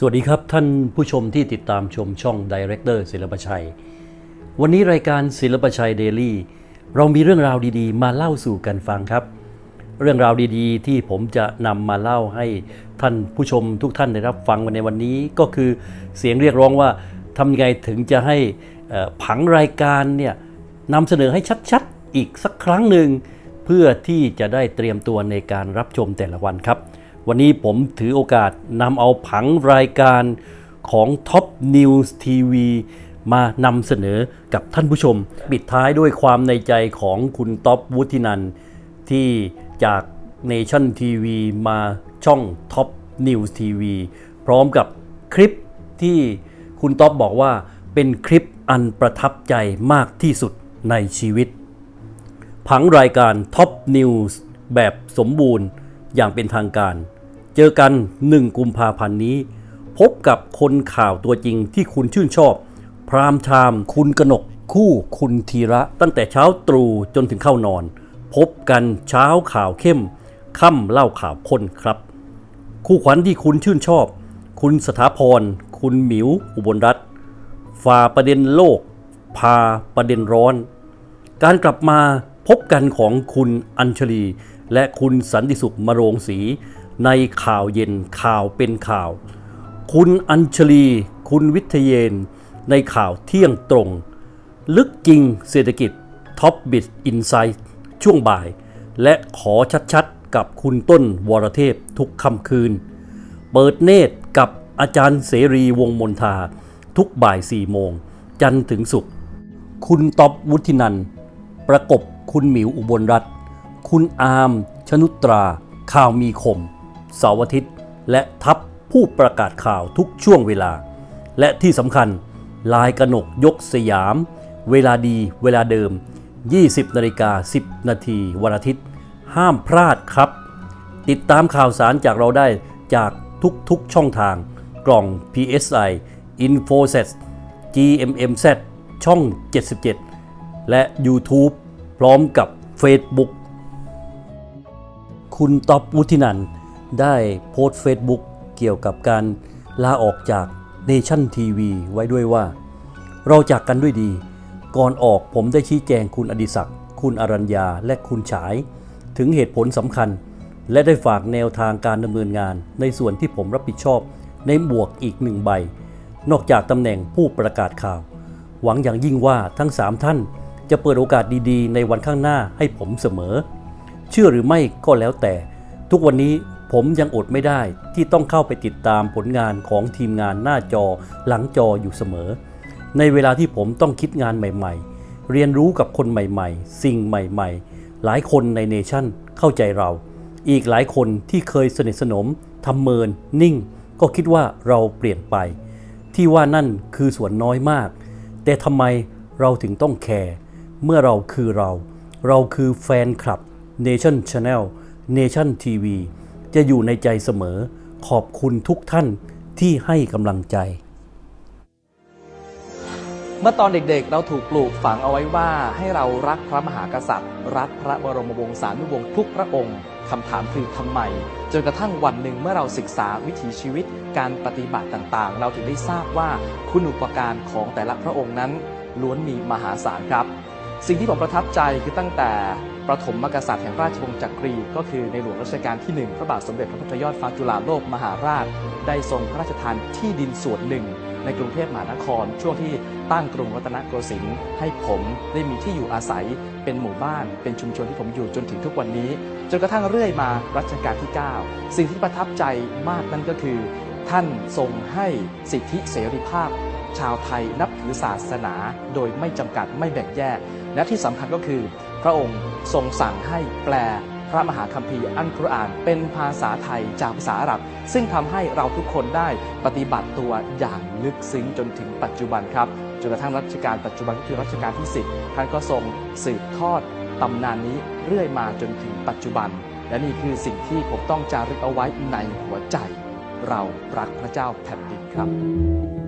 สวัสดีครับท่านผู้ชมที่ติดตามชมช่องดีเรคเตอร์ศิลปชัย วันนี้รายการศิลปชัยเดลี่เรามีเรื่องราวดีๆ มาเล่าสู่กันฟังครับ เรื่องราวดีๆ ที่ผมจะนำมาเล่าให้ท่านผู้ชมทุกท่านได้รับฟังในวันนี้ก็คือเสียงเรียกร้องว่าทำยังไงถึงจะให้ผังรายการเนี่ยนำเสนอให้ชัดๆ อีกสักครั้งหนึ่งเพื่อที่จะได้เตรียมตัวในการรับชมแต่ละวันครับ วันนี้ผมถือโอกาสนำเอาผังรายการของ Top News TV มานำเสนอกับท่านผู้ชม ปิดท้ายด้วยความในใจของคุณท็อปวุฒินันที่จาก Nation TV มาช่อง Top News TV พร้อมกับคลิปที่คุณท็อปบอกว่าเป็นคลิปอันประทับใจมากที่สุดในชีวิต ผังรายการ Top News แบบสมบูรณ์อย่างเป็นทางการ เจอกัน 1 กุมภาพันธ์นี้ พบกับคนข่าวตัวจริงที่คุณชื่นชอบ พรามไทม์คุณกนก คู่คุณธีระ ตั้งแต่เช้าตรู่จนถึงเข้านอน พบกันเช้าข่าวเข้ม ค่ำเล่าข่าวข้นครับ คู่ขวัญที่คุณชื่นชอบ คุณสถาพร คุณหมิว อุบลรัตน์ฝ่าประเด็นโลก พาประเด็นร้อน การกลับมาพบกันของคุณอัญชลี และคุณสันติสุขมโรงศรี ในข่าวเย็นข่าวเป็นข่าว คุณอัญชลี คุณวิทยเยน ในข่าวเที่ยงตรง ลึกจริงเศรษฐกิจท็อปบิ t อินไซ h ์ช่วงบ่าย และขอชัดๆ กับคุณต้นวรเทพทุกค่ำคืน เปิดเนตรกับอาจารย์เสรีวงมนทา ทุกบ่ายสี่โมง จันทร์ถึงศุกร์คุณต๊อบวุฒินัน ประกบคุณหมิวอุบลรัตน์คุณอาร์มชนุตรา ข่าวมีคม เสาร์อาทิตย์ และทัพผู้ประกาศข่าวทุกช่วงเวลา และที่สำคัญลายกระหนกยกสยาม เวลาดีเวลาเดิม 20นาฬิกา10 นาทีวันอาทิตย์ ห้ามพลาดครับ ติดตามข่าวสารจากเราได้จากทุกๆช่องทาง กล่อง PSI Infosys GMMZ ช่อง 77 และ YouTube พร้อมกับ Facebook คุณต๊อบวุฒินันท ได้โพสต์ Facebook เกี่ยวกับการลาออกจาก Nation TV ไว้ด้วยว่า เราจากกันด้วยดี ก่อนออกผมได้ชี้แจงคุณอดิศักดิ์คุณอรัญญาและคุณฉาย ถึงเหตุผลสำคัญ และได้ฝากแนวทางการดำเนินงาน ในส่วนที่ผมรับผิดชอบในหมวกอีกหนึ่งใบ นอกจากตำแหน่งผู้ประกาศข่าว หวังอย่างยิ่งว่าทั้งสามท่านจะเปิดโอกาสดีๆ ในวันข้างหน้าให้ผมเสมอ เชื่อหรือไม่ก็แล้วแต่ ทุกวันนี้ ผมยังอดไม่ได้ที่ต้องเข้าไปติดตามผลงานของทีมงานหน้าจอหลังจออยู่เสมอ ในเวลาที่ผมต้องคิดงานใหม่ ๆ เรียนรู้กับคนใหม่ๆ สิ่งใหม่ๆ หลายคนในเนชั่นเข้าใจเรา อีกหลายคนที่เคยสนิทสนมทำเมิน นิ่ง ก็คิดว่าเราเปลี่ยนไป ที่ว่านั่นคือส่วนน้อยมาก แต่ทำไมเราถึงต้องแคร์เมื่อเราคือเรา เราคือแฟนคลับ Nation Channel Nation TV จะอยู่ในใจเสมอ ขอบคุณทุกท่านที่ให้กำลังใจ เมื่อตอนเด็กๆ เราถูกปลูกฝังเอาไว้ว่าให้เรารักพระมหากษัตริย์ รักพระบรมวงศานุวงศ์ทุกพระองค์คำถามคือทำไม จนกระทั่งวันหนึ่งเมื่อเราศึกษาวิถีชีวิตการปฏิบัติต่างๆ เราถึงได้ทราบว่าคุณอุปการของแต่ละพระองค์นั้น ล้วนมีมหาศาลครับ สิ่งที่ผมประทับใจคือตั้งแต่ ประถมมกษัตริย์แห่งราชวงศ์จักรี ก็คือในหลวงรัชกาลที่หนึ่งพระบาทสมเด็จพระพุทธยอดฟ้าจุฬาโลกมหาราช ได้ทรงพระราชทานที่ดินส่วนหนึ่ง ในกรุงเทพมหานคร ช่วงที่ตั้งกรุงรัตนโกสินทร์ให้ผมได้มีที่อยู่อาศัยเป็นหมู่บ้าน เป็นชุมชนที่ผมอยู่จนถึงทุกวันนี้ จนกระทั่งเรื่อยมารัชกาลที่ 9 สิ่งที่ประทับใจมากนั่นก็คือ ท่านทรงให้สิทธิเสรีภาพ ชาวไทยนับถือศาสนา โดยไม่จำกัดไม่แบ่งแยก และที่สำคัญก็คือ ระองค์ทรงสั่งให้แปลพระมหาคัมภีร์อัลกุรอานเป็นภาษาไทยจากภาษาอาหรับ ซึ่งทำให้เราทุกคนได้ปฏิบัติตัวอย่างลึกซึ้งจนถึงปัจจุบันครับจนกระทั่งรัชกาลปัจจุบันก็คือรัชกาลที่ 10 ท่านก็ทรงสืบทอดตำนานนี้เรื่อยมาจนถึงปัจจุบัน และนี่คือสิ่งที่ผมต้องจารึกเอาไว้ในหัวใจ เรารักพระเจ้าแผ่นดินครับ